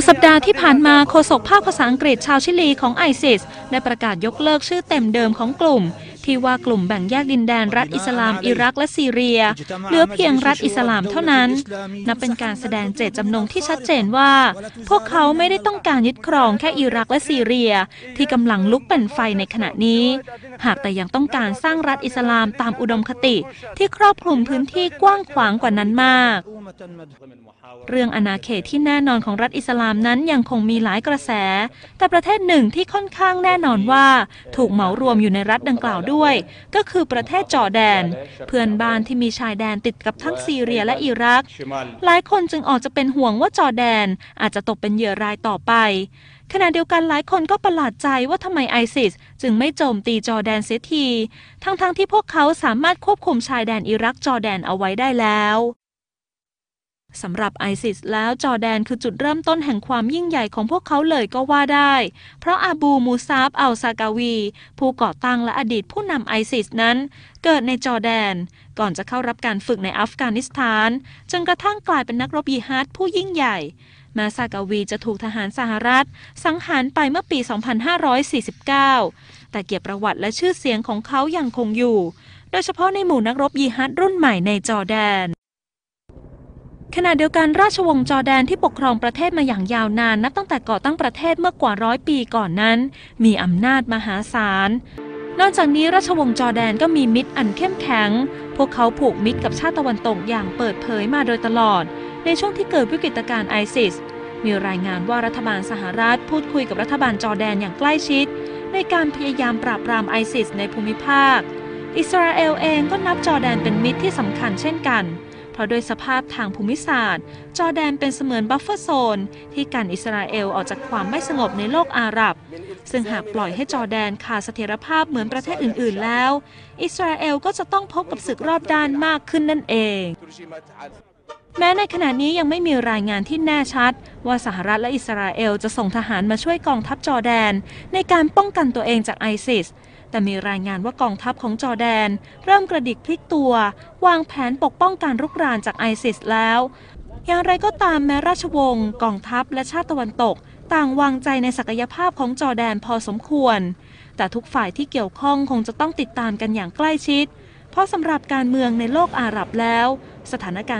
สุดสัปดาห์ที่ผ่านมาโฆษกภาคภาษาอังกฤษชาวชิลีของไอซิสได้ประกาศยกเลิกชื่อเต็มเดิมของกลุ่ม ที่ว่ากลุ่มแบ่งแยกดินแดนรัฐอิสลามอิรักและซีเรียเหลือเพียงรัฐอิสลามเท่านั้น นับเป็นการแสดงเจตจำนงที่ชัดเจนว่า พวกเขาไม่ได้ต้องการยึดครองแค่อิรักและซีเรีย ที่กำลังลุกเป็นไฟในขณะนี้ หากแต่ยังต้องการสร้างรัฐอิสลามตามอุดมคติที่ครอบคลุมพื้นที่กว้างขวางกว่านั้นมาก เรื่องอาณาเขตที่แน่นอนของรัฐอิสลามนั้นยังคงมีหลายกระแส แต่ประเทศหนึ่งที่ค่อนข้างแน่นอนว่า ถูกเหมารวมอยู่ในรัฐดังกล่าวด้วย ก็คือประเทศจอร์แดน เพื่อนบ้านที่มีชายแดนติดกับทั้งซีเรียและอิรัก หลายคนจึงออกจะเป็นห่วงว่าจอร์แดนอาจจะตกเป็นเหยื่อรายต่อไปขณะเดียวกันหลายคนก็ประหลาดใจว่าทำไมไอซิสจึงไม่โจมตีจอร์แดนเสียที ทั้งๆทที่พวกเขาสามารถควบคุมชายแดนอิรักจอร์แดนเอาไว้ได้แล้ว สำหรับไอซิสแล้วจอแดนคือจุดเริ่มต้นแห่งความยิ่งใหญ่ของพวกเขาเลยก็ว่าได้ เพราะอาบูมูซาบอัลซากาวี ผู้ก่อตั้งและอดีตผู้นำไอซิสนั้น เกิดในจอแดน ก่อนจะเข้ารับการฝึกในอัฟกานิสถาน จนกระทั่งกลายเป็นนักรบยิฮัดผู้ยิ่งใหญ่ม้ซากาวีจะถูกทหารสหรัฐ สังหารไปเมื่อปี 2549 แต่เกียรติประวัติและชื่อเสียงของเขายังคงอยู่ โดยเฉพาะในหมู่นักรบยิฮัดรุ่นใหม่ในจอแดน ขณะเดียวกันราชวงศ์จอแดนที่ปกครองประเทศมาอย่างยาวนานนับตั้งแต่ก่อตั้งประเทศเมื่อกว่าร้อยปีก่อนนั้น มีอำนาจมหาศาล นอกจากนี้ราชวงศ์จอแดนก็มีมิตรอันเข้มแข็ง พวกเขาผูกมิตรกับชาติตะวันตกอย่างเปิดเผยมาโดยตลอด ในช่วงที่เกิดวิกฤตการณ์ไอซิส มีรายงานว่ารัฐบาลสหรัฐพูดคุยกับรัฐบาลจอแดนอย่างใกล้ชิด ในการพยายามปราบปรามไอซิสในภูมิภาค อิสราเอลเองก็นับจอแดนเป็นมิตรที่สำคัญเช่นกัน เพราะโดยสภาพทางภูมิศาสตร์ จอร์แดนเป็นเสมือนบัฟเฟอร์โซน ที่กันอิสราเอลออกจากความไม่สงบในโลกอาหรับ ซึ่งหากปล่อยให้จอร์แดนขาดเสถียรภาพเหมือนประเทศอื่น ๆ แล้ว อิสราเอลก็จะต้องพบกับศึกรอบด้านมากขึ้นนั่นเอง แม้ในขณะนี้ยังไม่มีรายงานที่แน่ชัด ว่าสหรัฐและอิสราเอลจะส่งทหารมาช่วยกองทัพจอร์แดน ในการป้องกันตัวเองจากไอซิส แต่มีรายงานว่ากองทัพของจอแดน เริ่มกระดิกพลิกตัว วางแผนปกป้องการรุกรานจากไอซิสแล้ว อย่างไรก็ตามแม้ราชวงศ์กองทัพและชาติตะวันตก ต่างวางใจในศักยภาพของจอแดนพอสมควร แต่ทุกฝ่ายที่เกี่ยวข้องคงจะต้องติดตามกันอย่างใกล้ชิด เพราะสำหรับการเมืองในโลกอาหรับแล้ว สถานการณ์